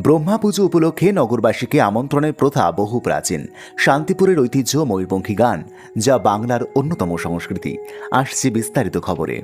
ব্রহ্মা পুজো উপলক্ষে নগরবাসীকে আমন্ত্রণের প্রথা বহু প্রাচীন। শান্তিপুরের ঐতিহ্য ময়ূরপঙ্খী গান, যা বাংলার অন্যতম সংস্কৃতি। আসছে বিস্তারিত খবরে।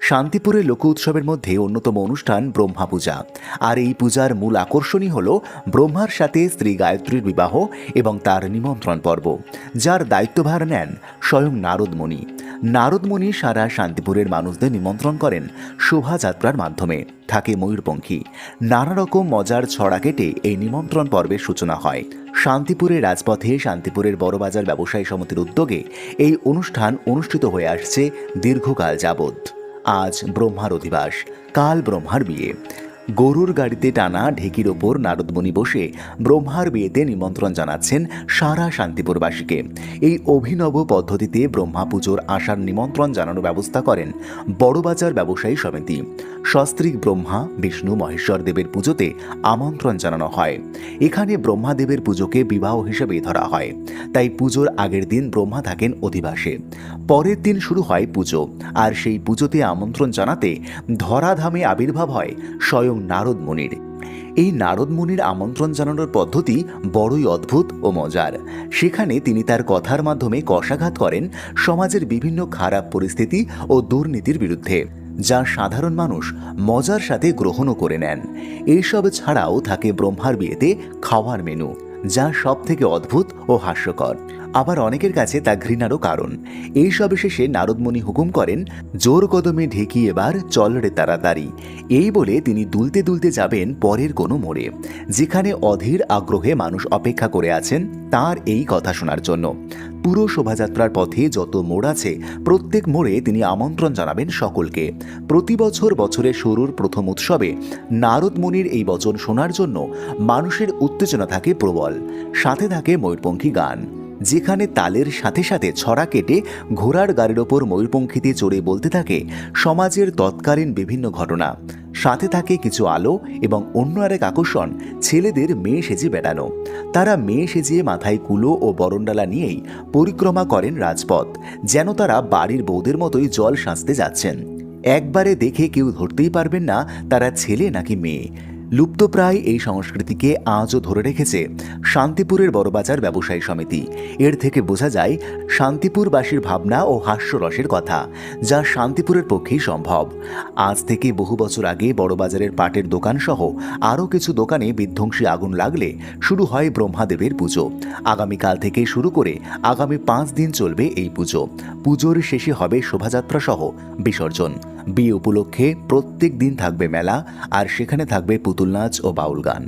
শান্তিপুরের লোক উৎসবের মধ্যে অন্যতম অনুষ্ঠান ব্রহ্মা পূজা। আর এই পূজার মূল আকর্ষণই হল ব্রহ্মার সাথে স্ত্রী গায়ত্রীর বিবাহ এবং তার নিমন্ত্রণ পর্ব, যার দায়িত্বভার নেন স্বয়ং নারদমণি। নারদমণি সারা শান্তিপুরের মানুষদের নিমন্ত্রণ করেন শোভাযাত্রার মাধ্যমে। থাকে ময়ূরপঙ্খী। নানা রকম মজার ছড়া কেটে এই নিমন্ত্রণ পর্বের সূচনা হয়। শান্তিপুরের রাজপথে শান্তিপুরের বড়বাজার ব্যবসায়ী সমিতির উদ্যোগে এই অনুষ্ঠান অনুষ্ঠিত হয়ে আসছে দীর্ঘকাল যাবৎ। আজ ব্রহ্মার অধিবাস, কাল ব্রহ্মার বিয়ে। গরুর গাড়িতে টানা ঢেকির ওপর নারদমণি বসে ব্রহ্মার বিয়েতে নিমন্ত্রণ জানাচ্ছেন সারা শান্তিপুরবাসীকে। এই অভিনব পদ্ধতিতে ব্রহ্মা পুজোর আসার নিমন্ত্রণ জানানোর ব্যবস্থা করেন বড়বাজার ব্যবসায়ী সমিতি। সস্ত্রীক ব্রহ্মা, বিষ্ণু, মহেশ্বর দেবের পুজোতে আমন্ত্রণ জানানো হয়। এখানে ব্রহ্মাদেবের পুজোকে বিবাহ হিসেবে ধরা হয়। তাই পুজোর আগের দিন ব্রহ্মা থাকেন অধিবাসে। পরের দিন শুরু হয় পুজো, আর সেই পুজোতে আমন্ত্রণ জানাতে ধরাধামে আবির্ভাব হয় স্বয়ং নারদ মুনির। এই নারদ মুনির আমন্ত্রণ জানানোর পদ্ধতি বড়ই অদ্ভুত ও মজার। সেখানে তিনি তার কথার মাধ্যমে কষাঘাত করেন সমাজের বিভিন্ন খারাপ পরিস্থিতি ও দুর্নীতির বিরুদ্ধে। যা সাধারণ মানুষ মজার সাথে গ্রহণও করে নেন। এইসব ছাড়াও থাকে ব্রহ্মার বিয়েতে খাওয়ার মেনু, যা সব থেকে অদ্ভুত ও হাস্যকর। আবার অনেকের কাছে তা ঘৃণারও কারণ। এই সবে শেষে নারদমণি হুকুম করেন, জোর কদমে ঢেকি এবার চল রে তাড়াতাড়ি। এই বলে তিনি দুলতে দুলতে যাবেন পরের কোনো মোড়ে, যেখানে অধীর আগ্রহে মানুষ অপেক্ষা করে আছেন তার এই কথা শোনার জন্য। পুরো শোভাযাত্রার পথে যত মোড় আছে, প্রত্যেক মোড়ে তিনি আমন্ত্রণ জানাবেন সকলকে। প্রতি বছর বছরের শুরুর প্রথম উৎসবে নারদ মুনির এই বচন শোনার জন্য মানুষের উত্তেজনা থাকে প্রবল। সাথে থাকে ময়ূরপঙ্খী গান। যেখানে তালের সাথে সাথে ছড়া কেটে ঘোড়ার গাড়ির ওপর ময়ূরপঙ্খীতে চড়ে বলতে থাকে, সমাজের তৎকালীন বিভিন্ন ঘটনা। সাথে থাকে কিছু আলো এবং অন্য আরেক আকর্ষণ, ছেলেদের মেয়ে সেজে বেড়ানো। তারা মেয়ে সেজে মাথায় কুলো ও বরণডালা নিয়েই পরিক্রমা করেন রাজপথ, যেন তারা বাড়ির বৌদের মতোই জল সাঁচতে যাচ্ছেন। একবারে দেখে কেউ ধরতেই পারবেন না তারা ছেলে নাকি মেয়ে। লুপ্তপ্রায় এই সংস্কৃতিকে আজও ধরে রেখেছে শান্তিপুরের বড়বাজার ব্যবসায়ী সমিতি। এর থেকে বোঝা যায় শান্তিপুরবাসীর ভাবনা ও হাস্যরসের কথা, যা শান্তিপুরের পক্ষেই সম্ভব। আজ থেকে বহু বছর আগে বড়বাজারের পাটের দোকান সহ আরও কিছু দোকানে বিধ্বংসী আগুন লাগলে শুরু হয় ব্রহ্মাদেবের পুজো। আগামীকাল থেকে শুরু করে আগামী পাঁচ দিন চলবে এই পুজো। পুজোর শেষে হবে শোভাযাত্রা সহ বিসর্জন। বিয়ে উপলক্ষে প্রত্যেক দিন থাকবে মেলা আর সেখানে থাকবে পুতুল নাচ ও বাউল গান।